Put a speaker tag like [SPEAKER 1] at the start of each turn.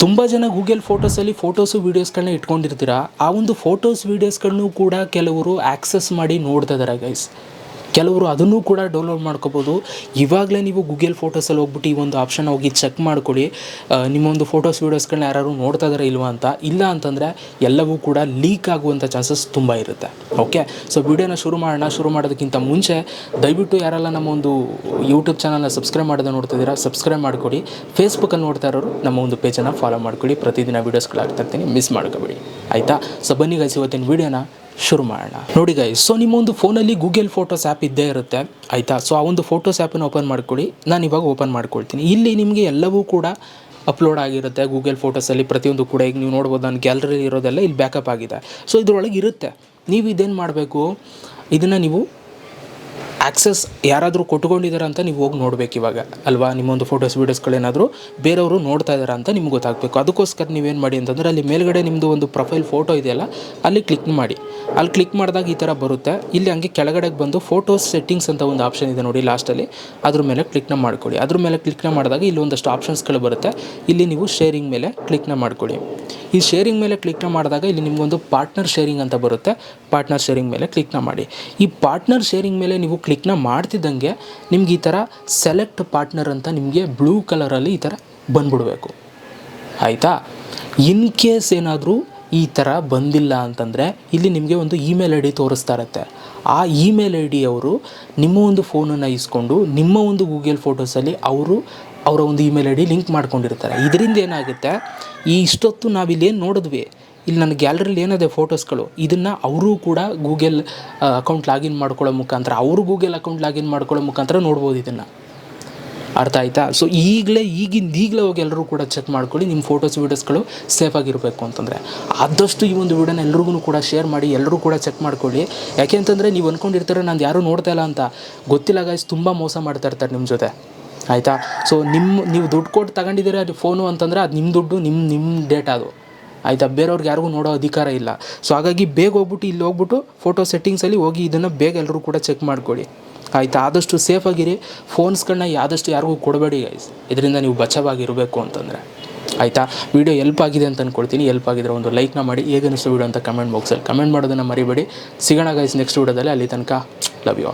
[SPEAKER 1] ತುಂಬ ಜನ Google ಫೋಟೋಸಲ್ಲಿ photos ವೀಡಿಯೋಸ್ಗಳನ್ನ ಇಟ್ಕೊಂಡಿರ್ತೀರ? ಆ ಒಂದು ಫೋಟೋಸ್ ವೀಡಿಯೋಸ್ಗಳನ್ನೂ ಕೂಡ ಕೆಲವರು ಆ್ಯಕ್ಸಸ್ ಮಾಡಿ ನೋಡ್ತಾ ಇದ್ದಾರೆ ಗೈಸ್ ಕೆಲವರು ಅದನ್ನು ಕೂಡ ಡೌನ್ಲೋಡ್ ಮಾಡ್ಕೋಬೋದು. ಇವಾಗಲೇ ನೀವು ಗೂಗಲ್ ಫೋಟೋಸಲ್ಲಿ ಹೋಗ್ಬಿಟ್ಟು ಈ ಒಂದು ಆಪ್ಷನ್ ಹೋಗಿ ಚೆಕ್ ಮಾಡ್ಕೊಳ್ಳಿ. ನಿಮ್ಮೊಂದು ಫೋಟೋಸ್ ವೀಡಿಯೋಸ್ಗಳನ್ನ ಯಾರು ನೋಡ್ತಾ ಇದಾರೆ ಇಲ್ವಾ ಅಂತ. ಇಲ್ಲ ಅಂತಂದರೆ ಎಲ್ಲವೂ ಕೂಡ ಲೀಕ್ ಆಗುವಂಥ ಚಾನ್ಸಸ್ ತುಂಬ ಇರುತ್ತೆ. ಓಕೆ ಸೊ ವಿಡಿಯೋನ ಶುರು ಮಾಡೋಣ. ಶುರು ಮಾಡೋದಕ್ಕಿಂತ ಮುಂಚೆ ದಯವಿಟ್ಟು ಯಾರೆಲ್ಲ ನಮ್ಮ ಒಂದು ಯೂಟ್ಯೂಬ್ ಚಾನಲ್ನ ಸಬ್ಸ್ಕ್ರೈಬ್ ಮಾಡೋದನ್ನ ನೋಡ್ತಿದ್ದೀರಾ ಸಬ್ಸ್ಕ್ರೈಬ್ ಮಾಡ್ಕೊಡಿ ಫೇಸ್ಬುಕ್ಕಲ್ಲಿ ನೋಡ್ತಾ ಇರೋರು ನಮ್ಮ ಒಂದು ಪೇಜನ್ನು ಫಾಲೋ ಮಾಡ್ಕೊಳ್ಳಿ. ಪ್ರತಿದಿನ ವೀಡಿಯೋಸ್ಗಳಾಗ್ತಿರ್ತೀನಿ ಆಗ್ತಾ ಇರ್ತೀನಿ. ಮಿಸ್ ಮಾಡ್ಕೋಬೇಡಿ. ಆಯಿತಾ? ಸೊ ಬನ್ನಿ ಗೈಸ್ ಇವತ್ತಿನ ವೀಡಿಯೋನ ಶುರು ಮಾಡೋಣ. ನೋಡಿ ಗೈಸ್ ಸೊ ನಿಮ್ಮೊಂದು ಫೋನಲ್ಲಿ ಗೂಗಲ್ ಫೋಟೋಸ್ ಆ್ಯಪ್ ಇದ್ದೇ ಇರುತ್ತೆ, ಆಯಿತಾ? ಸೊ ಆ ಒಂದು ಫೋಟೋಸ್ ಆ್ಯಪನ್ನು ಓಪನ್ ಮಾಡ್ಕೊಳ್ಳಿ. ನಾನು ಇವಾಗ ಓಪನ್ ಮಾಡ್ಕೊಳ್ತೀನಿ. ಇಲ್ಲಿ ನಿಮಗೆ ಎಲ್ಲವೂ ಕೂಡ ಅಪ್ಲೋಡ್ ಆಗಿರುತ್ತೆ ಗೂಗಲ್ ಫೋಟೋಸಲ್ಲಿ ಪ್ರತಿಯೊಂದು ಕೂಡ. ಈಗ ನೀವು ನೋಡ್ಬೋದು, ನಾನು ಗ್ಯಾಲರಿ ಇರೋದೆಲ್ಲ ಇಲ್ಲಿ ಬ್ಯಾಕಪ್ ಆಗಿದೆ. ಸೊ ಇದರೊಳಗೆ ಇರುತ್ತೆ. ನೀವು ಇದೇನು ಮಾಡಬೇಕು? ಇದನ್ನು ನೀವು ಆ್ಯಕ್ಸಸ್ ಯಾರಾದರೂ ಕೊಟ್ಕೊಂಡಿದ್ದಾರೆ ಅಂತ ನೀವು ಹೋಗಿ ನೋಡ್ಬೇಕು ಇವಾಗ, ಅಲ್ವಾ? ನಿಮ್ಮೊಂದು ಫೋಟೋಸ್ ವೀಡಿಯೋಸ್ಗಳೇನಾದರೂ ಬೇರೆಯವರು ನೋಡ್ತಾ ಇದ್ದಾರೆ ಅಂತ ನಿಮ್ಗೆ ಗೊತ್ತಾಗಬೇಕು. ಅದಕ್ಕೋಸ್ಕರ ನೀವೇನು ಮಾಡಿ ಅಂತಂದರೆ ಅಲ್ಲಿ ಮೇಲ್ಗಡೆ ನಿಮ್ಮದು ಒಂದು ಪ್ರೊಫೈಲ್ ಫೋಟೋ ಇದೆಯಲ್ಲ, ಅಲ್ಲಿ ಕ್ಲಿಕ್ ಮಾಡಿ. ಅಲ್ಲಿ ಕ್ಲಿಕ್ ಮಾಡಿದಾಗ ಈ ಥರ ಬರುತ್ತೆ. ಇಲ್ಲಿ ಹಂಗೆ ಕೆಳಗಡೆಗೆ ಬಂದು ಫೋಟೋಸ್ ಸೆಟ್ಟಿಂಗ್ಸ್ ಅಂತ ಒಂದು ಆಪ್ಷನ್ ಇದೆ ನೋಡಿ ಲಾಸ್ಟಲ್ಲಿ ಅದ್ರ ಮೇಲೆ ಕ್ಲಿಕ್ನ ಮಾಡ್ಕೊಳ್ಳಿ. ಅದ್ರ ಮೇಲೆ ಕ್ಲಿಕ್ನ ಮಾಡಿದಾಗ ಇಲ್ಲಿ ಒಂದಷ್ಟು ಆಪ್ಷನ್ಸ್ಗಳು ಬರುತ್ತೆ. ಇಲ್ಲಿ ನೀವು ಶೇರಿಂಗ್ ಮೇಲೆ ಕ್ಲಿಕ್ನ ಮಾಡ್ಕೊಳ್ಳಿ. ಈ ಶೇರಿಂಗ್ ಮೇಲೆ ಕ್ಲಿಕ್ನ ಮಾಡಿದಾಗ ಇಲ್ಲಿ ನಿಮಗೊಂದು ಪಾರ್ಟ್ನರ್ ಶೇರಿಂಗ್ ಅಂತ ಬರುತ್ತೆ. ಪಾರ್ಟ್ನರ್ ಶೇರಿಂಗ್ ಮೇಲೆ ಕ್ಲಿಕ್ನ ಮಾಡಿ. ಈ ಪಾರ್ಟ್ನರ್ ಶೇರಿಂಗ್ ಮೇಲೆ ನೀವು ಕ್ಲಿಕ್ನ ಮಾಡ್ತಿದ್ದಂಗೆ ನಿಮ್ಗೆ ಈ ಥರ ಸೆಲೆಕ್ಟ್ ಪಾರ್ಟ್ನರ್ ಅಂತ ನಿಮಗೆ ಬ್ಲೂ ಕಲರಲ್ಲಿ ಈ ಥರ ಬಂದ್ಬಿಡಬೇಕು. ಆಯಿತಾ? ಇನ್ ಕೇಸ್ ಏನಾದರೂ ಈ ಥರ ಬಂದಿಲ್ಲ ಅಂತಂದರೆ ಇಲ್ಲಿ ನಿಮಗೆ ಒಂದು ಇಮೇಲ್ ಐ ಡಿ ತೋರಿಸ್ತಾ ಇರುತ್ತೆ. ಆ ಇಮೇಲ್ ಐ ಡಿ ಅವರು ನಿಮ್ಮ ಒಂದು ಫೋನನ್ನು ಇಸ್ಕೊಂಡು ನಿಮ್ಮ ಒಂದು ಗೂಗಲ್ ಫೋಟೋಸಲ್ಲಿ ಅವರು ಅವರ ಒಂದು ಇಮೇಲ್ ಐ ಡಿ ಲಿಂಕ್ ಮಾಡ್ಕೊಂಡಿರ್ತಾರೆ. ಇದರಿಂದ ಏನಾಗುತ್ತೆ? ಈ ಇಷ್ಟೊತ್ತು ನಾವಿಲ್ಲಿ ಏನು ನೋಡಿದ್ವಿ? ಇಲ್ಲಿ ನನ್ನ ಗ್ಯಾಲರಿಲಿ ಏನಿದೆ ಫೋಟೋಸ್ಗಳು ಇದನ್ನು ಅವರು ಕೂಡ ಗೂಗಲ್ ಅಕೌಂಟ್ ಲಾಗಿನ್ ಮಾಡ್ಕೊಳ್ಳೋ ಮುಖಾಂತರ, ಅವರು ಗೂಗಲ್ ಅಕೌಂಟ್ ಲಾಗಿನ್ ಮಾಡ್ಕೊಳ್ಳೋ ಮುಖಾಂತರ ನೋಡ್ಬೋದು ಇದನ್ನು. ಅರ್ಥ ಆಯ್ತಾ? ಸೊ ಈಗಲೇ ಈಗಿಂದ ಈಗಲೇ ಹೋಗಿ ಎಲ್ಲರೂ ಕೂಡ ಚೆಕ್ ಮಾಡ್ಕೊಳ್ಳಿ, ನಿಮ್ಮ ಫೋಟೋಸ್ ವೀಡಿಯೋಸ್ಗಳು ಸೇಫಾಗಿರಬೇಕು ಅಂತಂದರೆ. ಆದಷ್ಟು ಈ ಒಂದು ವೀಡಿಯೋನ ಎಲ್ರಿಗೂ ಕೂಡ ಶೇರ್ ಮಾಡಿ ಎಲ್ಲರೂ ಕೂಡ ಚೆಕ್ ಮಾಡ್ಕೊಳ್ಳಿ. ಯಾಕೆ ಅಂತಂದರೆ ನೀವು ಅಂದ್ಕೊಂಡಿರ್ತಾರೆ ನಾನು ಯಾರೂ ನೋಡ್ತಾ ಇಲ್ಲ ಅಂತ. ಗೊತ್ತಿಲ್ಲ ಗಾಯ್ಸ್ ತುಂಬ ಮೋಸ ಮಾಡ್ತಾ ಇರ್ತಾರೆ ನಿಮ್ಮ ಜೊತೆ. ಆಯಿತಾ? ಸೊ ನಿಮ್ಮ ನೀವು ದುಡ್ಡು ಕೊಟ್ಟು ತಗೊಂಡಿದ್ದೀರಾ ಫೋನು ಅಂತಂದರೆ, ಅದು ನಿಮ್ಮ ದುಡ್ಡು ನಿಮ್ಮ ನಿಮ್ಮ ಡೇಟಾ ಅದು. ಆಯಿತಾ? ಬೇರೆಯವ್ರಿಗೆ ಯಾರಿಗೂ ನೋಡೋ ಅಧಿಕಾರ ಇಲ್ಲ. ಸೊ ಹಾಗಾಗಿ ಬೇಗ ಹೋಗ್ಬಿಟ್ಟು ಇಲ್ಲಿ ಹೋಗ್ಬಿಟ್ಟು ಫೋಟೋ ಸೆಟ್ಟಿಂಗ್ಸಲ್ಲಿ ಹೋಗಿ ಇದನ್ನು ಬೇಗ ಎಲ್ಲರೂ ಕೂಡ ಚೆಕ್ ಮಾಡ್ಕೊಳ್ಳಿ. ಆಯಿತಾ? ಆದಷ್ಟು ಸೇಫಾಗಿರಿ ಫೋನ್ಸ್ಗಳನ್ನ ಆದಷ್ಟು ಯಾರಿಗೂ ಕೊಡಬೇಡಿ ಗೈಸ್ ಇದರಿಂದ ನೀವು ಬಚಾವಾಗಿರಬೇಕು ಅಂತಂದರೆ. ಆಯಿತಾ? ವಿಡಿಯೋ ಎಲ್ಪ್ ಆಗಿದೆ ಅಂತ ಅಂದ್ಕೊಳ್ತೀನಿ ಎಲ್ಪ್ ಆಗಿದ್ರೆ ಒಂದು ಲೈಕ್ನ ಮಾಡಿ. ಹೇಗನ್ನಿಸ್ತು ವಿಡಿಯೋ ಅಂತ ಕಮೆಂಟ್ ಬಾಕ್ಸಲ್ಲಿ ಕಮೆಂಟ್ ಮಾಡೋದನ್ನು ಮರಿಬೇಡಿ. ಸಿಗೋಣ ಗೈಸ್ ನೆಕ್ಸ್ಟ್ ವಿಡಿಯೋದಲ್ಲಿ ಅಲ್ಲಿ ತನಕ ಲವ್ ಯು